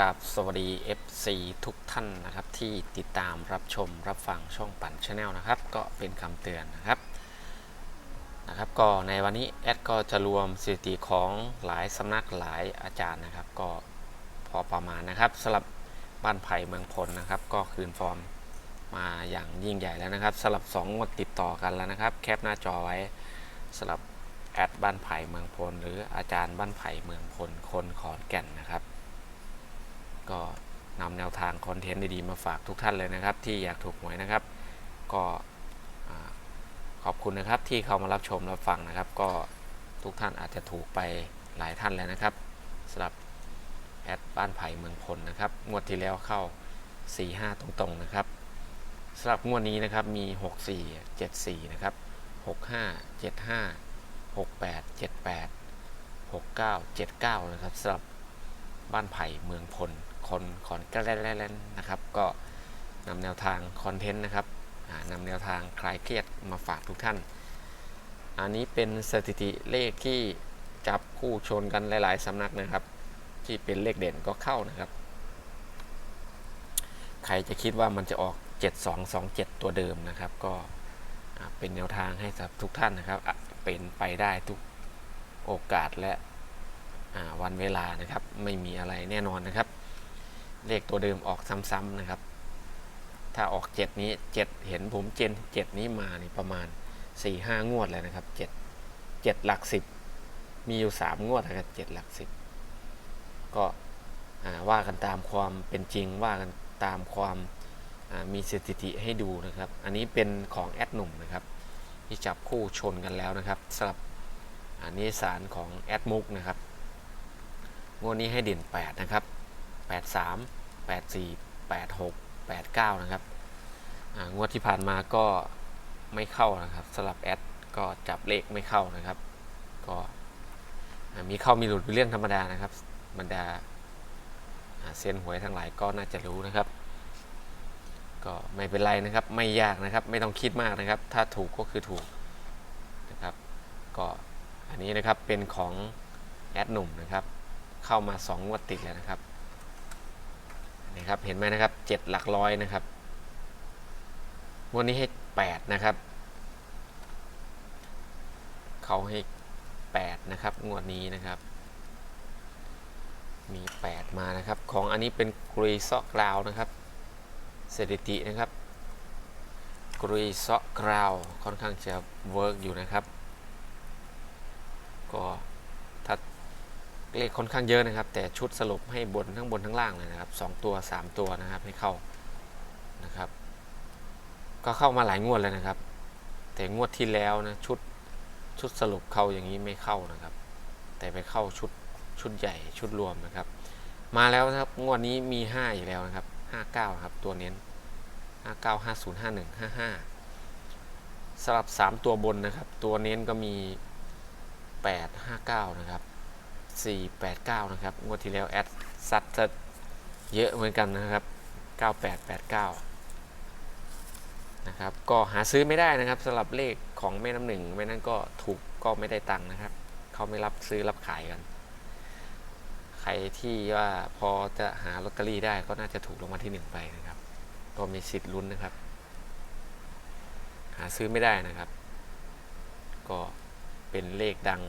กับสวัสดี FC ทุกท่านนะครับ ที่ติดตามรับชมรับฟังช่องปั่นชาแนลนะครับ ก็เป็นคำเตือนนะครับนะครับ ก็ในวันนี้แอดก็จะรวมสถิติของหลายสำนักหลายอาจารย์นะครับ ก็พอประมาณนะครับสำหรับบ้านไผ่เมืองพลนะครับ ก็คืนฟอร์มมาอย่างยิ่งใหญ่แล้วนะครับสำหรับ2งวดติดต่อกันแล้วนะครับ แคปหน้าจอไว้สำหรับแอดบ้านไผ่เมืองพลหรืออาจารย์บ้านไผ่เมืองพลคนขอนแก่นนะครับ ก็นำแนวทางคอนเทนต์ดีๆมาฝากทุกท่านเลยนะครับ ที่อยากถูกหวยนะครับ ก็ขอบคุณนะครับที่เข้ามารับชมรับฟังนะครับ ก็ทุกท่านอาจจะถูกไปหลายท่านแล้วนะครับสำหรับแอดบ้านไผ่เมืองพลนะครับงวดที่แล้วเข้า 4-5 ตรงๆนะครับสำหรับงวดนี้นะครับมี 64 74 นะครับ 65 75 68 78 69 79 นะครับสำหรับบ้านไผ่เมืองพล คนขอนแก่นนะครับ ก็นำแนวทางคอนเทนต์นะครับอ่านำแนวทางคลายเครียดมาฝากทุกท่าน อันนี้เป็นสถิติเลขที่จับคู่ชนกันหลาย ๆสำนักนะครับ ที่เป็นเลขเด่นก็เข้านะครับ ใครจะคิดว่ามันจะออก 7227 ตัวเดิมนะครับ ก็เป็นแนวทางให้สำหรับทุกท่านนะครับ เป็นไปได้ทุกโอกาสและวันเวลานะครับ ไม่มีอะไรแน่นอนนะครับ เลขตัวเดิมออกซ้ำๆนะครับ ถ้าออก 7 นี้ 7 เห็นผมเจน 7 นี้มานี่ประมาณ 4-5 งวดเลยนะครับ 7 7 หลัก 10 มีอยู่ 3 งวดนะครับ7หลัก 10 ก็ว่ากันตามความเป็นจริงว่ากันตามความมีสถิติให้ดูนะครับ อันนี้เป็นของแอดหนุ่มนะครับ ที่จับคู่ชนกันแล้วนะครับสำหรับอันนี้สารของแอดมุกนะครับงวดนี้ให้เด่น 8 นะครับ 83 84 86 89 นะครับงวดที่ผ่านมาก็ไม่เข้านะครับสำหรับแอดก็จับเลขไม่เข้านะครับ ก็มีเข้ามีหลุดเป็นเรื่องธรรมดานะครับบรรดาอ่าเซียนหวยทั้งหลายก็น่าจะรู้นะครับ ก็ไม่เป็นไรนะครับไม่ยากนะครับ ไม่ต้องคิดมากนะครับ ถ้าถูกก็คือถูกนะครับ ก็อันนี้นะครับเป็นของแอดหนุ่มนะครับ เข้ามา2งวดติดแล้วนะครับ ครับ เห็นไหมนะครับ7หลักร้อยนะครับงวดนี้ให้8นะครับ เขาให้8นะครับ งวดนี้นะครับ มี 8 มานะครับ ของอันนี้เป็นกรีซอกกราวนะครับสถิตินะครับกรีซอกกราวค่อนข้างจะเวิร์กอยู่นะครับ ก็ เลขค่อนข้างเยอะนะครับ แต่ชุดสรุปให้บนทั้งบนทั้งล่างเลยนะครับสองตัว 3 ตัวนะครับให้เข้านะครับ ก็เข้ามาหลายงวดแล้วนะครับ แต่งวดที่แล้วนะชุดชุดสรุปเข้าอย่างนี้ไม่เข้านะครับ แต่ไปเข้าชุดชุดใหญ่ชุดรวมนะครับ มาแล้วนะครับงวดนี้มี 5 อีกแล้วนะครับ 59 ครับตัวเน้น 59 50 51 55สำหรับ 3 ตัวบนนะครับ ตัวเน้นก็มี 8 59 นะครับ 489 นะครับ งวดที่แล้วแอดซัดเยอะเหมือนกันนะครับ 9889 นะครับ ก็หาซื้อไม่ได้นะครับสำหรับเลขของแม่น้ำหนึ่งไม่นั้นก็ถูกก็ไม่ได้ตังค์นะครับ เขาไม่รับซื้อรับขายกัน ใครที่ว่าพอจะหาลอตเตอรี่ได้ก็น่าจะถูกรางวัลที่หนึ่งไปนะครับ ก็มีสิทธิ์ลุ้นนะครับ หาซื้อไม่ได้นะครับ ก็เป็นเลขดัง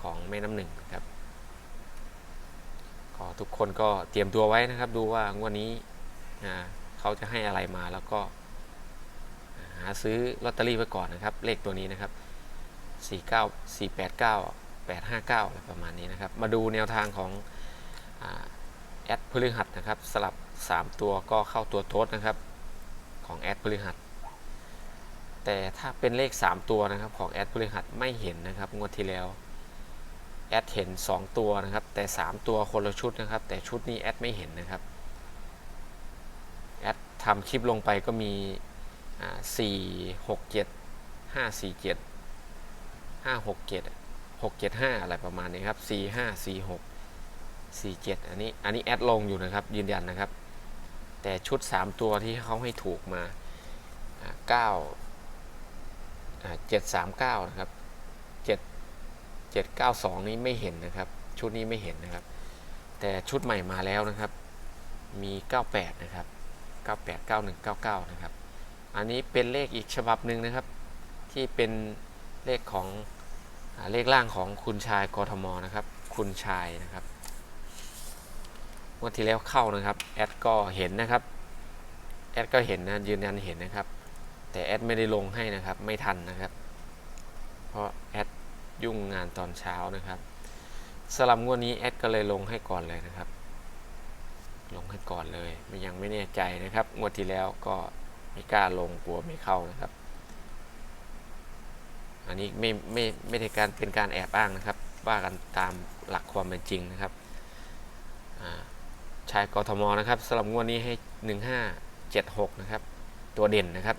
ของแม่น้ำหนึ่งครับ ขอทุกคนก็เตรียมตัวไว้นะครับ ดูว่างวดนี้เขาจะให้อะไรมาแล้วก็หาซื้อลอตเตอรี่ไว้ก่อนนะครับ เลขตัวนี้นะครับ 49 489 859อะไรประมาณนี้นะครับ มาดูแนวทางของอแอดพฤหัสนะครับ สลับ 3 ตัวก็เข้าตัวโต๊ดนะครับ ของแอดพฤหัส แต่ถ้าเป็นเลข 3 ตัวนะครับของแอดพฤหัสไม่เห็นนะครับงวดที่แล้ว แอดเห็น 2 ตัวนะครับ แต่ 3 ตัวคนละชุดนะครับ แต่ชุดนี้แอดไม่เห็นนะครับแอดทำคลิปลงไปก็มีสี่หกเจ็ดห้าสี่เจ็ดห้าหกเจ็ดหกเจ็ดห้าอะไรประมาณนี้ครับสี่ห้าสี่หกสี่เจ็ดอันนี้อันนี้แอดลงอยู่นะครับยืนยันนะครับ แต่ชุด 3 ตัวที่เขาให้ถูกมาเก้าเจ็ดสามเก้านะครับ 792 นี้ไม่เห็นนะครับ ชุดนี้ไม่เห็นนะครับ แต่ชุดใหม่มาแล้วนะครับ มี 98 นะครับ 98 91 99 นะครับ อันนี้เป็นเลขอีกฉบับหนึ่งนะครับ ที่เป็นเลขของอเลขล่างของคุณชายกทมนะครับ คุณชายนะครับงวันที่แล้วเข้านะครับ แอดก็เห็นนะครับ แอดก็เห็นนะ ยืนยันเห็นนะครับ แต่แอดไม่ได้ลงให้นะครับ ไม่ทันนะครับ เพราะแอด ยุ่งงานตอนเช้านะครับสลับงวดนี้แอดก็เลยลงให้ก่อนเลยนะครับ ลงให้ก่อนเลยไม่ยังไม่แน่ใจนะครับงวดที่แล้วก็ไม่กล้าลงกลัวไม่เข้านะครับ อันนี้ไม่ไม่ไม่ได้การเป็นการแอบอ้างนะครับ ว่ากันตามหลักความเป็นจริงนะครับชายกทมนะครับสำหรับงวดนี้ให้ 1576 นะครับ ตัวเด่นนะครับ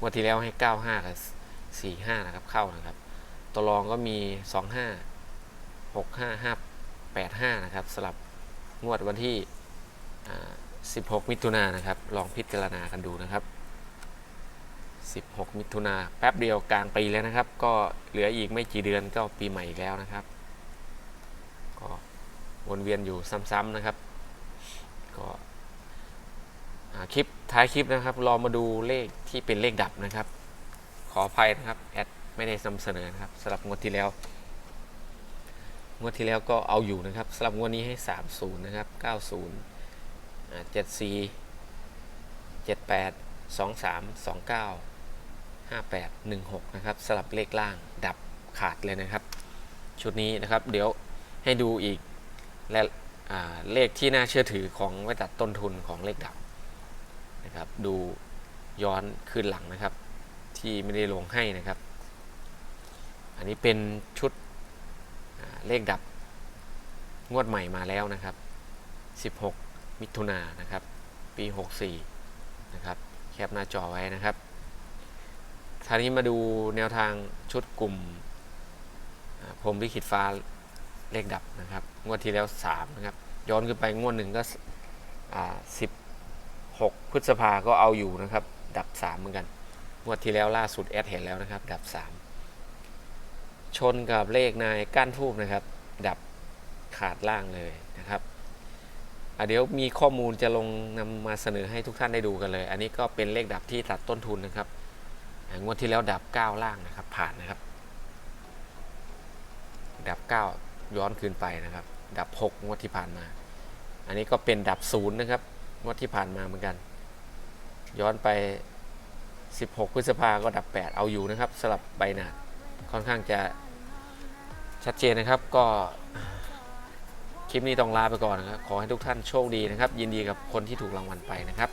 งวดที่แล้วให้ 95 กับ 45 นะครับเข้านะครับ ตัวรองก็มี 25 65 5 85 นะครับสำหรับงวดวันที่ 16 มิถุนายนนะครับ ลองพิจารณากันดูนะครับ 16 มิถุนาแป๊บเดียวกลางปีแล้วนะครับ ก็เหลืออีกไม่กี่เดือนก็ปีใหม่อีกแล้วนะครับ ก็วนเวียนอยู่ซ้ำๆนะครับ ก็คลิปท้ายคลิปนะครับ รอมาดูเลขที่เป็นเลขดับนะครับ ขออภัยนะครับแอด ไม่ได้นำเสนอนะครับสำหรับงวดที่แล้วงวดที่แล้วก็เอาอยู่นะครับสำหรับงวดนี้ให้ 30 นะครับ 90อ่า74 78 23 29 58 16 นะครับสลับเลขล่างดับขาดเลยนะครับ ชุดนี้นะครับเดี๋ยวให้ดูอีกและเลขที่น่าเชื่อถือของไว้ตัดต้นทุนของเลขดับนะครับ ดูย้อนคืนหลังนะครับ ที่ไม่ได้ลงให้นะครับ อันนี้เป็นชุดเลขดับงวดใหม่มาแล้วนะครับ 16 มิถุนายนนะครับ ปี 64 นะครับ แคปหน้าจอไว้นะครับทีนี้มาดูแนวทางชุดกลุ่มพรมลิขิตฟ้าเลขดับนะครับ งวดที่แล้ว 3 นะครับ ย้อนขึ้นไปงวดหนึ่งก็ 16 พฤษภาก็เอาอยู่นะครับ ดับ 3 เหมือนกัน งวดที่แล้วล่าสุดแอดเห็นแล้วนะครับ ดับ 3 ชนกับเลขนายก้านทูบนะครับ ดับขาดล่างเลยนะครับอะเดี๋ยวมีข้อมูลจะลงนำมาเสนอให้ทุกท่านได้ดูกันเลย อันนี้ก็เป็นเลขดับที่ตัดต้นทุนนะครับงวดที่แล้วดับ 9 ล่างนะครับ ผ่านนะครับ ดับ 9 ย้อนคืนไปนะครับ ดับ 6 งวดที่ผ่านมา อันนี้ก็เป็นดับศูนย์นะครับ งวดที่ผ่านมาเหมือนกัน ย้อนไป 16 พฤษภาก็ดับ 8 เอาอยู่นะครับสลับใบหนาค่อนข้างจะ ชัดเจนนะครับก็คลิปนี้ต้องลาไปก่อนนะครับขอให้ทุกท่านโชคดีนะครับ ยินดีกับคนที่ถูกรางวัลไปนะครับ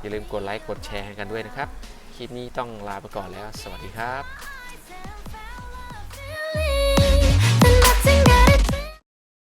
อย่าลืมกดไลค์กดแชร์ให้กันด้วยนะครับ คลิปนี้ต้องลาไปก่อนแล้ว สวัสดีครับ